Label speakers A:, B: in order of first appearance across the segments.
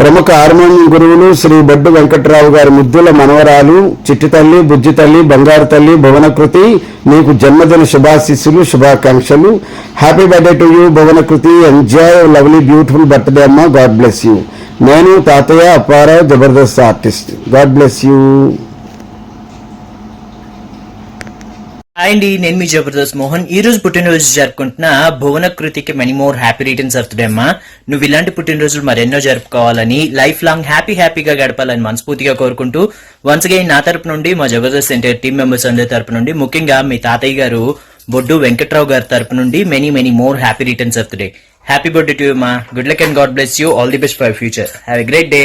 A: ప్రముఖ హార్మోనియం గురువులు శ్రీ బొడ్డు వెంకట్రావు గారి ముద్దుల మనవరాలు చిట్టి తల్లి బుజ్జి తల్లి బంగారు తల్లి భువనకృతి నీకు జన్మదిన శుభాశీస్సులు శుభాకాంక్షలు. Happy birthday to you Bhuvanakriti. Enjoy lovely beautiful birthday అమ్మ. గాడ్ బ్లెస్ యూ నేను తాతయ్య Apparao Jabardasth artist God bless you
B: hi అండి నేను మీ జబర్దస్త్ మోహన్. ఈ రోజు పుట్టినరోజు జరుపుకుంటున్న భువన కృతికి many more happy returns of day అమ్మా. నువ్వు ఇలాంటి పుట్టినరోజులు మరెన్నో జరుపుకోవాలని లైఫ్ లాంగ్ హ్యాపీ హ్యాపీగా గడపాలని మనస్ఫూర్తిగా కోరుకుంటూ వన్స్ అగైన్ నా తరపు నుండి మా జబర్దస్త్ సెంటర్ టీం మెంబర్స్ అందరి తరపు నుండి ముఖ్యంగా మీ తాతయ్య గారు బొడ్డు వెంకట్రావు గారి తరపు నుండి many many more happy returns of day happy birthday to మా good luck and God bless you all the best for future have a great day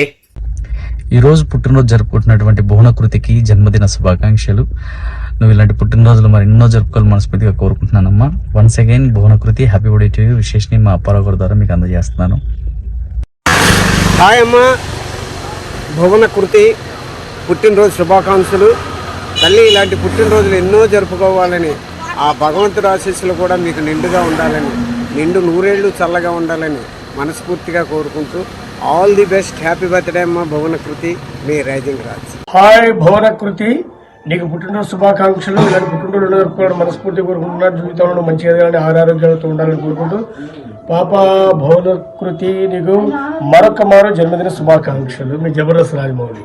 C: ఈ రోజు పుట్టినరోజు జరుపుకుంటున్నటువంటి భువన కృతికి జన్మదిన శుభాకాంక్షలు. నువ్వు ఇలాంటి పుట్టినరోజులు మరి ఎన్నో జరుపుకోవాలి మనస్ఫూర్తిగా కోరుకుంటున్నానమ్మా. Once again Bhuvanakriti happy birthday to you విశేషని మా అప్పారావు గారి ద్వారా మీకు అందజేస్తున్నాను.
D: హాయ్ అమ్మ. భువన కృతి పుట్టినరోజు శుభాకాంక్షలు. తల్లి ఇలాంటి పుట్టినరోజులు ఎన్నో జరుపుకోవాలని ఆ భగవంతుడి ఆశీస్సులు కూడా మీకు నిండుగా ఉండాలని నిండు నూరేళ్ళు చల్లగా ఉండాలని మనస్ఫూర్తిగా కోరుకుంటూ all the best happy birthday అమ్మ భువన కృతి మీ రైజింగ్ రాజ్.
E: హాయ్ భువనకృతి నీకు పుట్టినరోజు శుభాకాంక్షలు ఇలాంటి పుట్టినరోజు జరుపుకోవడం మనస్ఫూర్తి కోరుకుంటున్నాను జీవితంలో మంచిగా ఎదగాలని ఆరోగ్యాలతో ఉండాలని కోరుకుంటూ పాప భువనకృతి నీకు మరొక మారు జన్మదిన శుభాకాంక్షలు. మీ జబర్దస్త్ రాజమౌళి.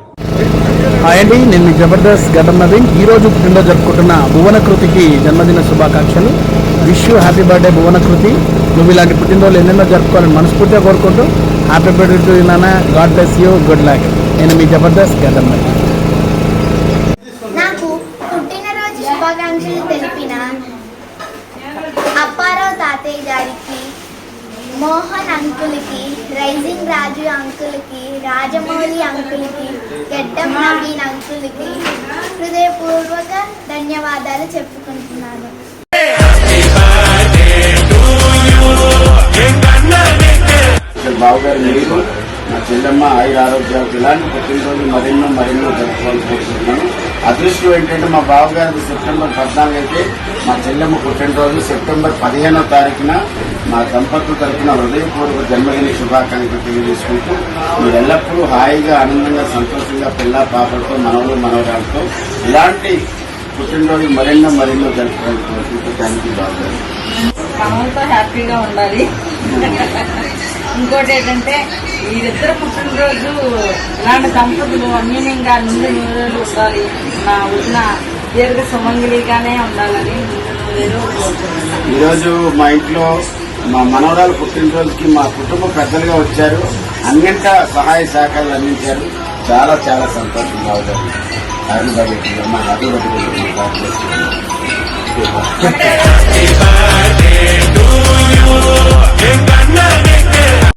F: హాయ్ అండి నేను మీ జబర్దస్త్ గడ్డం నవీన్. ఈ రోజు పుట్టినరోజు జరుపుకుంటున్న భువనకృతికి జన్మదిన శుభాకాంక్షలు. Wish you happy birthday Bhuvanakriti. నువ్వు ఇలాంటి పుట్టినరోజులు ఎన్నెన్నో జరుపుకోవాలని మనస్ఫూర్తిగా కోరుకుంటూ. హ్యాపీ బర్త్డే టు నాన్న. God bless you good luck నేను మీ జబర్దస్త్ గడ్డం నవీన్
G: నాకు పుట్టినరోజు శుభాకాంక్షలు తెలిపిన అప్పారావు తాతయ్య గారికి మోహన్ అంకుల్కి రైజింగ్ రాజు అంకుల్కి రాజమౌళి అంకుల్కి గడ్డం నవీన్ అంకుల్కి హృదయపూర్వక ధన్యవాదాలు చెప్పుకుంటున్నాను.
A: బావగారు మీరు నా చెల్లెమ్మ ఆయుర ఆరోగ్యాలకు ఇలాంటి పుట్టినరోజు మరెన్నో మరెన్నో జరుపుకోవాలని కోరుకుంటున్నాను అదృష్టం ఏంటంటే మా బావగారిది సెప్టెంబర్ పద్నాలుగు అయితే మా చెల్లెమ్మ పుట్టినరోజు సెప్టెంబర్ పదిహేనో తారీఖున మా దంపతుల తరఫున హృదయపూర్వక జన్మదిన శుభాకాంక్షలు తెలియజేసుకుంటూ మీరు ఎల్లప్పుడూ హాయిగా ఆనందంగా సంతోషంగా పిల్ల పాపలతో మనవలు మనవరాలతో ఇలాంటి పుట్టినరోజు మరెన్నో మరెన్నో
H: మనతో హ్యాపీగా ఉండాలి. ఇంకోటి ఏంటంటే వీరిద్దరు పుట్టినరోజు ఇలాంటి దంపతులు అన్యూన్యంగా నుండి నూరేళ్ళు ఉండాలి నా వదిన దీర్ఘ సుమంగిలిగానే ఉండాలని నేను కోరుకుంటున్నాను.
A: ఈరోజు మా ఇంట్లో మా మనవరాలు పుట్టినరోజుకి మా కుటుంబ పెద్దలుగా వచ్చారు. అన్నింట సహాయ సహకారాలు అందించారు. చాలా చాలా సంతోషంగా ఉన్నారు హ్యాపీ మా హ్యాపీ